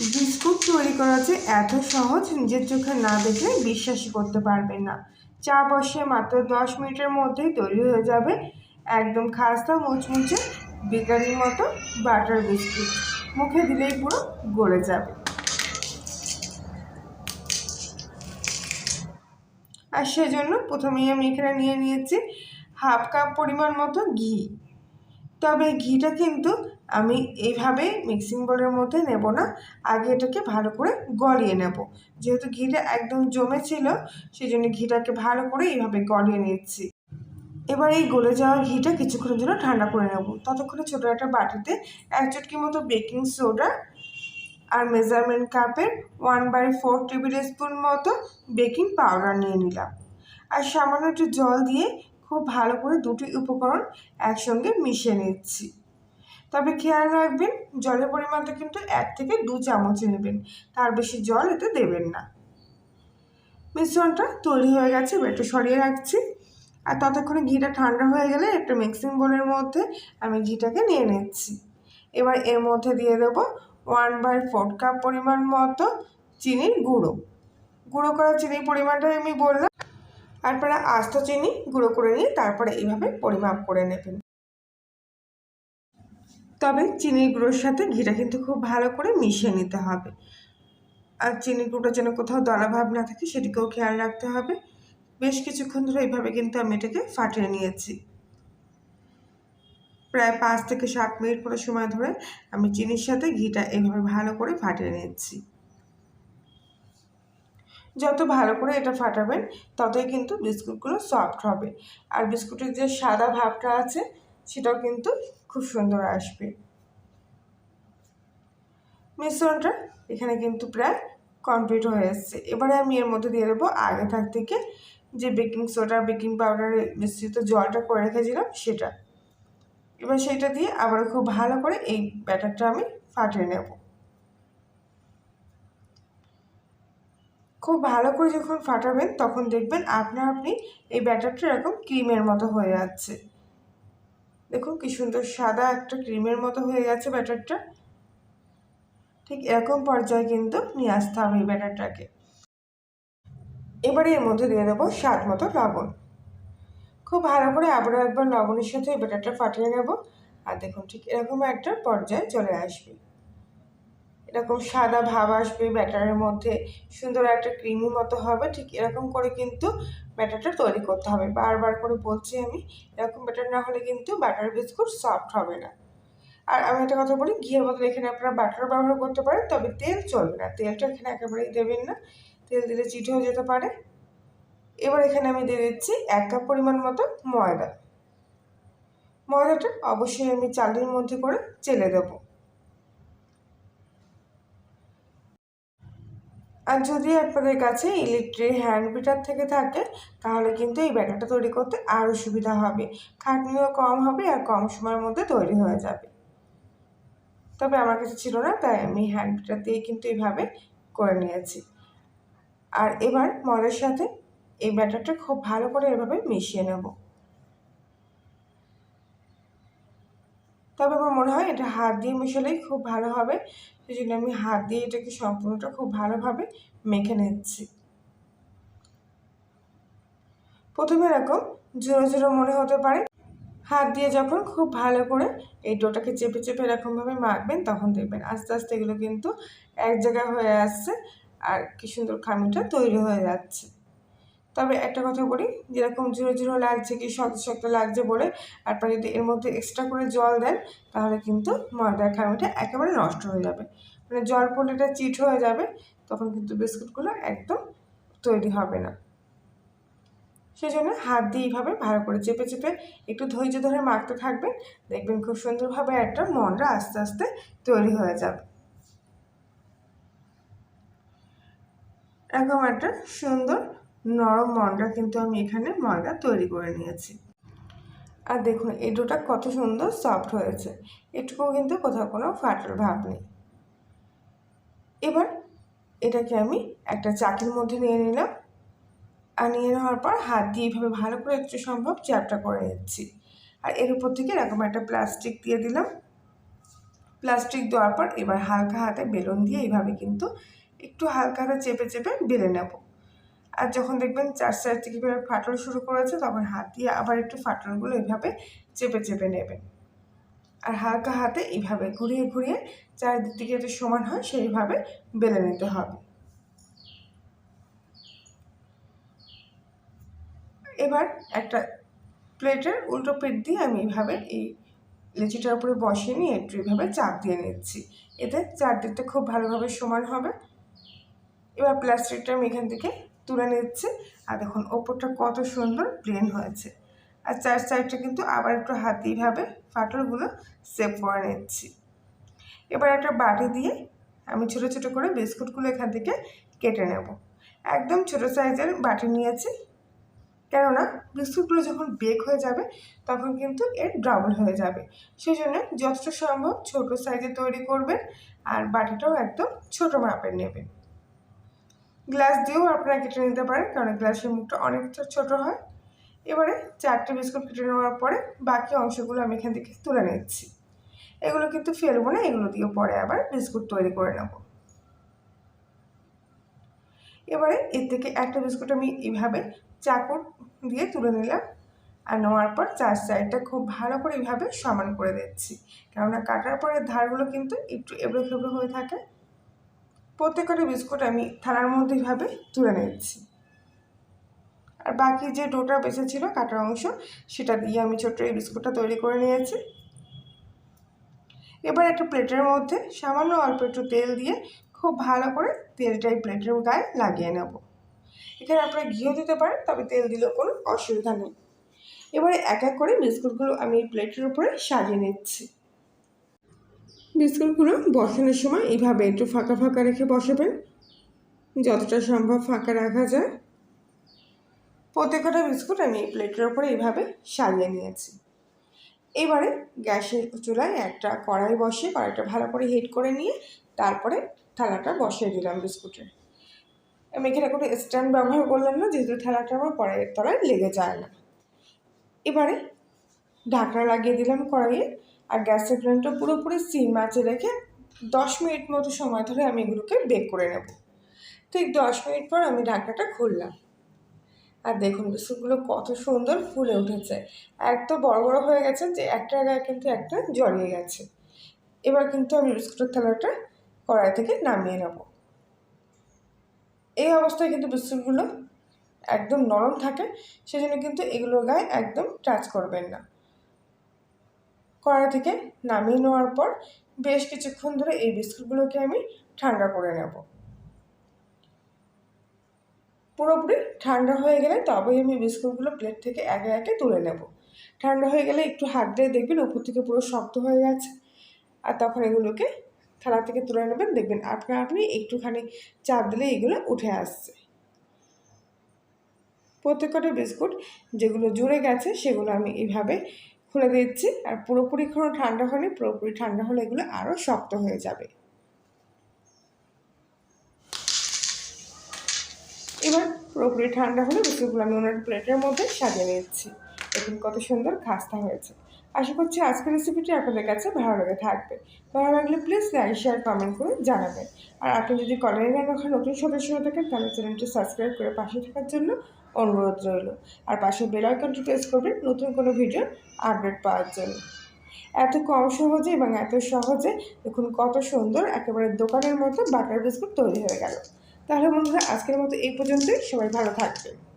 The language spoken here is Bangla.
বিস্কুট তৈরি করা যে এত সহজ, নিজের চোখে না দেখলে বিশ্বাসই করতে পারবেন না। চা বসে মাত্র দশ মিনিটের মধ্যেই তৈরি হয়ে যাবে একদম খাস্তা মুচমুচে বেকারির মতো বাটার বিস্কুট। মুখে দিলেই পুরো গলে যাবে। আর সেজন্য প্রথমেই আমি এখানে নিয়ে নিয়েছি হাফ কাপ পরিমাণ মতো ঘি। তবে ঘিটা কিন্তু আমি এইভাবে মিক্সিং বোলের মধ্যে নেব না। আগে এটাকে ভালো করে গলিয়ে নেব। যেহেতু ঘিটা একদম জমে ছিল সেই জন্য ঘিটাকে ভালো করে এইভাবে গলিয়ে নিচ্ছি। এবার এই গলে যাওয়া ঘিটা কিছুক্ষণের জন্য ঠান্ডা করে নেব। ততক্ষণে ছোটো একটা বাটিতে এক চটকি মতো বেকিং সোডা আর মেজারমেন্ট কাপের one by four tablespoon মতো বেকিং পাউডার নিয়ে নিলাম। আর সামান্য একটু জল দিয়ে খুব ভালো করে দুটি উপকরণ একসঙ্গে মিশিয়ে নিচ্ছি। তবে খেয়াল রাখবেন, জলের পরিমাণটা কিন্তু এক থেকে দু চামচ নেবেন। তার বেশি জল এতে দেবেন না। মিশ্রণটা তৈরি হয়ে গেছে, একটু সরিয়ে রাখছি। আর ততক্ষণে ঘিটা ঠান্ডা হয়ে গেলে একটা মিক্সিং বোলের মধ্যে আমি ঘিটাকে নিয়ে নিচ্ছি। এবার এর মধ্যে দিয়ে দেব ওয়ান বাই ফোর কাপ পরিমাণ মতো চিনির গুঁড়ো। গুঁড়ো করা চিনির পরিমাণটা আমি বললাম। তারপরে আস্ত চিনি গুঁড়ো করে নিয়ে তারপরে এইভাবে পরিমাপ করে নেবেন। তবে চিনির গুঁড়োর সাথে ঘিটা কিন্তু খুব ভালো করে মিশিয়ে নিতে হবে। আর চিনির গুঁড়োটা যেন কোথাও দলাভাব না থাকে সেটিকেও খেয়াল রাখতে হবে। বেশ কিছুক্ষণ ধরে এইভাবে কিন্তু আমি এটাকে ফাটিয়ে নিয়েছি। প্রায় পাঁচ থেকে সাত মিনিট পরে সময় ধরে আমি চিনির সাথে ঘিটা এইভাবে ভালো করে ফাটিয়ে নিচ্ছি যত ভালো করে এটা ফাটাবেন, ততই কিন্তু বিস্কুটগুলো সফট হবে। আর বিস্কুটের যে সাদা ভাবটা আছে, সেটাও কিন্তু খুব সুন্দর আসবে। মিশ্রণটা এখানে কিন্তু প্রায় কমপ্লিট হয়ে এসছে এবারে আমি এর মধ্যে দিয়ে দেবো আগে থাক থেকে যে বেকিং সোডা বেকিং পাউডারের মিশ্রিত জলটা করে রেখেছিলাম সেটা। এবার সেটা দিয়ে আবার খুব ভালো করে এই ব্যাটারটা আমি ফাটিয়ে নেব। খুব ভালো করে যখন ফাটাবেন, তখন দেখবেন আপনা আপনি এই ব্যাটারটা এরকম ক্রিমের মতো হয়ে যাচ্ছে। দেখুন কি সুন্দর সাদা একটা ক্রিমের মতো হয়ে গেছে ব্যাটারটা। ঠিক এরকম পর্যায়ে কিন্তু নিয়ে আসতে হবে এই ব্যাটারটাকে। এবারে এর মধ্যে দিয়ে দেবো স্বাদ মতো লবণ। খুব ভালো করে আবারও একবার লবণের সাথে ব্যাটারটা ফাটিয়ে নেব। আর দেখুন ঠিক এরকম একটা পর্যায়ে চলে আসবে। এরকম সাদা ভাব আসবে ব্যাটারের মধ্যে। সুন্দর একটা ক্রিমি মতো হবে, ঠিক এরকম করে কিন্তু ব্যাটারটা তৈরি করতে হবে। বারবার করে বলছি আমি, এরকম ব্যাটার না হলে কিন্তু বাটার বিস্কুট সফট হবে না। আর আমি একটা কথা বলি, ঘিয়ের বদলে এখানে আপনারা বাটার ব্যবহার করতে পারেন, তবে তেল চলবে না। তেলটা এখানে একেবারেই দেবেন না। তেল দিলে চিট হয়ে যেতে পারে। এবার এখানে আমি দিয়ে দিচ্ছি এক কাপ পরিমাণ মতো ময়দা। ময়দাটা অবশ্যই আমি চালের মধ্যে করে চেলে দেবো। আর যদি আপনাদের কাছে ইলেকট্রিক হ্যান্ড বিটার থেকে থাকে, তাহলে কিন্তু এই ব্যাটারটা তৈরি করতে আরও সুবিধা হবে। খাটনিও কম হবে আর কম সময়ের মধ্যে তৈরি হয়ে যাবে। তবে আমার কাছে ছিল না, তাই আমি হ্যান্ড বিটার দিয়ে কিন্তু এইভাবে করে নিয়েছি। আর এবার মদের সাথে এই ব্যাটারটা খুব ভালো করে এভাবে মিশিয়ে নেব। তবে আমার মনে হয় এটা হাত দিয়ে মেশালেই খুব ভালো হবে। সেই জন্য আমি হাত দিয়ে এটাকে সম্পূর্ণটা খুব ভালোভাবে মেখে নিচ্ছি। প্রথমে এরকম জোরো জোরো মনে হতে পারে। হাত দিয়ে যখন খুব ভালো করে এই ডোটাকে চেপে চেপে এরকমভাবে মাখবেন, তখন দেখবেন আস্তে আস্তে এগুলো কিন্তু এক জায়গায় হয়ে আসছে আর কি সুন্দর খামিটা তৈরি হয়ে যাচ্ছে। তবে একটা কথা বলি, যেরকম ঝুড়ো ঝুড়ো লাগছে কি শক্ত শক্ত লাগছে বলে আপনারা যদি এর মধ্যে এক্সট্রা করে জল দেন, তাহলে কিন্তু ময়দার খামিটা একেবারে নষ্ট হয়ে যাবে। মানে জল পড়লে এটা চিট হয়ে যাবে, তখন কিন্তু বিস্কুটগুলো একদম তৈরি হবে না। সেই জন্য হাত দিয়ে এইভাবে ভালো করে চেপে চেপে একটু ধৈর্য ধরে মাখতে থাকবেন, দেখবেন খুব সুন্দরভাবে একটা মনটা আস্তে আস্তে তৈরি হয়ে যাবে। এরকম একটা সুন্দর নরম মন্ডা কিন্তু আমি এখানে ময়দা তৈরি করে নিয়েছি। আর দেখুন, এই ডোটা কত সুন্দর সফট হয়েছে। এটুকুও কিন্তু কোথাও কোনো ফাটার ভাব নেই। এবার এটাকে আমি একটা চাকির মধ্যে নিয়ে নিলাম। আর নিয়ে নেওয়ার পর হাত দিয়ে এইভাবে ভালো করে একটু সম্ভব চ্যাপটা করে নিচ্ছি। আর এর উপর থেকে এরকম একটা প্লাস্টিক দিয়ে দিলাম। প্লাস্টিক দেওয়ার পর এবার হালকা হাতে বেলুন দিয়ে এইভাবে কিন্তু একটু হালকা হাতে চেপে চেপে বেলে নেব। আর যখন দেখবেন চার সাইড থেকে এবার ফাটল শুরু করেছে, তখন হাত দিয়ে আবার একটু ফাটলগুলো এভাবে চেপে চেপে নেবেন। আর হালকা হাতে এইভাবে ঘুরিয়ে ঘুরিয়ে চারিদিক থেকে যাতে সমান হয়, সেইভাবে বেলে নিতে হবে। এবার একটা প্লেটের উল্টো পেট দিয়ে আমি এইভাবে এই লেচিটার উপরে বসিয়ে নিয়ে একটু এইভাবে চাপ দিয়ে নিচ্ছি। এতে চারদিকটা খুব ভালোভাবে সমান হবে। এবার প্লাস্টিকটা আমি এখান থেকে তুলে নিচ্ছে। আর দেখুন, ওপরটা কত সুন্দর প্লেন হয়েছে। আর চার সাইডটা কিন্তু আবার একটু হাত দিয়ে এইভাবে ফাটলগুলো সেভ করে নিচ্ছি। এবার একটা বাটি দিয়ে আমি ছোটো ছোটো করে বিস্কুটগুলো এখান থেকে কেটে নেব। একদম ছোটো সাইজের বাটি নিয়েছি। কেননা বিস্কুটগুলো যখন বেক হয়ে যাবে, তখন কিন্তু এর ডাবল হয়ে যাবে। সেই জন্য যতটা সম্ভব ছোটো সাইজে তৈরি করবেন আর বাটিটাও একদম ছোটো মাপের নেবেন। গ্লাস দিয়েও আপনারা কেটে নিতে পারেন, কারণ গ্লাসের মুখটা অনেকটা ছোটো হয়। এবারে চারটে বিস্কুট কেটে নেওয়ার পরে বাকি অংশগুলো আমি এখান থেকে তুলে নিচ্ছি। এগুলো কিন্তু ফেলব না, এগুলো দিয়ে পরে আবার বিস্কুট তৈরি করে নেব। এবারে এর থেকে একটা বিস্কুট আমি এইভাবে চাকুর দিয়ে তুলে নিলাম আর নেওয়ার পর চার সাইডটা খুব ভালো করে এইভাবে সমান করে দিচ্ছি। কেননা কাটার পরে ধারগুলো কিন্তু একটু এবড়ো খেবড়ো হয়ে থাকে। প্রত্যেকটা বিস্কুট আমি থালার মধ্যে এইভাবে তুলে নিচ্ছি। আর বাকি যে ডোটা বেঁচে ছিল কাটার অংশ, সেটা দিয়ে আমি ছোট্ট এই বিস্কুটটা তৈরি করে নিয়েছি। এবার একটা প্লেটের মধ্যে সামান্য অল্প একটু তেল দিয়ে খুব ভালো করে তেলটা এই প্লেটের গায়ে লাগিয়ে নেব। এখানে আপনারা ঘিও দিতে পারেন, তবে তেল দিলেও কোনো অসুবিধা নেই। এবারে এক এক করে বিস্কুটগুলো আমি এই প্লেটের উপরে সাজিয়ে নিচ্ছি। বিস্কুটগুলো বসানোর সময় এইভাবে একটু ফাঁকা ফাঁকা রেখে বসাবেন। যতটা সম্ভব ফাঁকা রাখা যায়। প্রত্যেকটা বিস্কুট আমি এই প্লেটের ওপরে এইভাবে সাজিয়ে নিয়েছি। এবারে গ্যাসের চুলায় একটা কড়াই বসে কড়াইটা ভালো করে হিট করে নিয়ে তারপরে থালাটা বসিয়ে দিলাম বিস্কুটের। আমি এখানে কোনো স্ট্যান্ড ব্যবহার করলাম না, যেহেতু থালাটা আমার কড়াইয়ের তলায় লেগে যায় না। এবারে ঢাকনা লাগিয়ে দিলাম কড়াইয়ে। আর গ্যাসের ফ্লেমটা পুরোপুরি সিম আঁচে রেখে দশ মিনিট মতো সময় ধরে আমি এগুলোকে বেক করে নেব। ঠিক দশ মিনিট পর আমি ঢাকনাটা খুললাম। আর দেখুন বিস্কুটগুলো কত সুন্দর ফুলে উঠেছে। এত বড় বড় হয়ে গেছে যে একটা গায়ে কিন্তু একটা জড়িয়ে গেছে। এবার কিন্তু আমি বিস্কুটের থালাটা কড়াই থেকে নামিয়ে নেব। এই অবস্থায় কিন্তু বিস্কুটগুলো একদম নরম থাকে, সেজন্য কিন্তু এগুলোর গায়ে একদম টাচ করবেন না। কড়াই থেকে নামিয়ে নেওয়ার পর বেশ কিছুক্ষণ ধরে এই বিস্কুটগুলোকে আমি ঠান্ডা করে নেব। পুরোপুরি ঠান্ডা হয়ে গেলে তবেই আমি বিস্কুটগুলো প্লেট থেকে একে একে তুলে নেব। ঠান্ডা হয়ে গেলে একটু হাত দিয়ে দেখবেন উপর থেকে পুরো শক্ত হয়ে গেছে। আর তখন এগুলোকে থালা থেকে তুলে নেবেন। দেখবেন আপনা আপনি একটুখানি চাপ দিলে এগুলো উঠে আসছে। প্রত্যেকটা বিস্কুট যেগুলো জুড়ে গেছে সেগুলো আমি এইভাবে খুলে দিচ্ছি আর পুরোপুরি কোনো ঠান্ডা হলে পুরোপুরি ঠান্ডা হলে এগুলো আরও শক্ত হয়ে যাবে। এবার পুরোপুরি ঠান্ডা হলে বিস্কুটগুলো আমি ওনার প্লেটের মধ্যে সাজিয়ে নিচ্ছি। দেখুন কত সুন্দর খাস্তা হয়েছে। আশা করছি আজকের রেসিপিটি আপনাদের কাছে ভালো লেগে থাকবে। ভালো লাগলে প্লিজ লাইক শেয়ার কমেন্ট করে জানাবেন। আর আপনি যদি কলেজে রাখা নতুন সদস্য হয়ে থাকেন, তাহলে চ্যানেলটি সাবস্ক্রাইব করে পাশে থাকার জন্য অনুরোধ রইল। আর পাশে বেল আইকনটি প্রেস করবেন নতুন কোনো ভিডিও আপডেট পাওয়ার জন্য। এত কম সহজে এবং এত সহজে দেখুন কত সুন্দর একেবারে দোকানের মতো বাটার বিস্কুট তৈরি হয়ে গেল। তাহলে বন্ধুরা, আজকের মতো এই পর্যন্তই। সবাই ভালো থাকবেন।